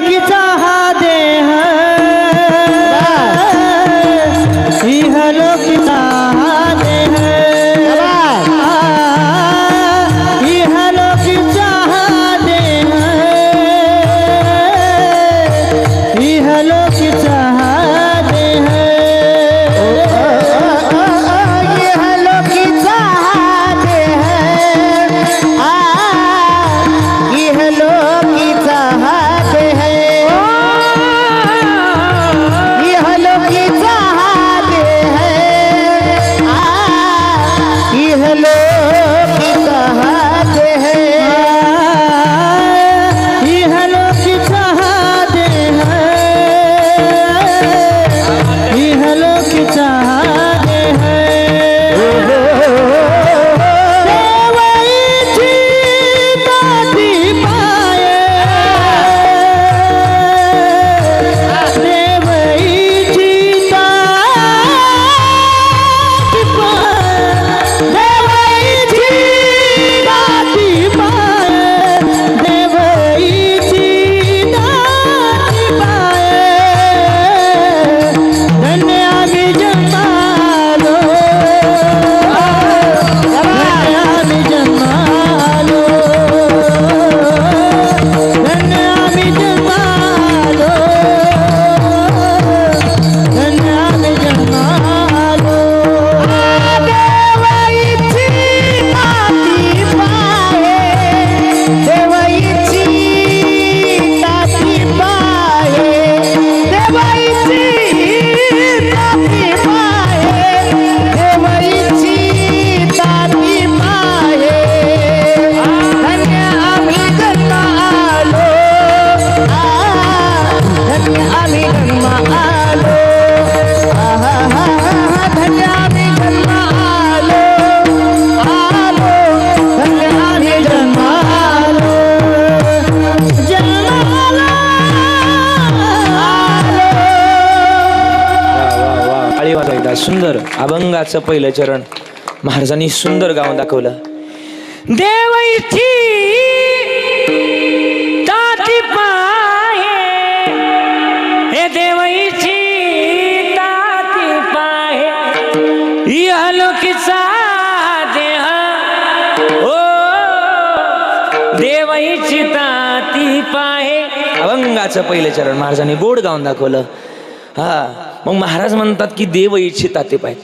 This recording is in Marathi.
की चाह दे हैं टाळी वाजवायचा सुंदर अभंगाचं पहिलं चरण. महाराजांनी सुंदर गाव दाखवलं. देवईची ताती पाहे. हे देवईची ताती पाहे. इहलोकीचा देह. ओ देवईची ताती पाहे. अभंगाचं पहिलं चरण महाराजांनी गोड गाऊन दाखवलं. हा. मग महाराज म्हणतात की देव इच्छिता ते पाय. का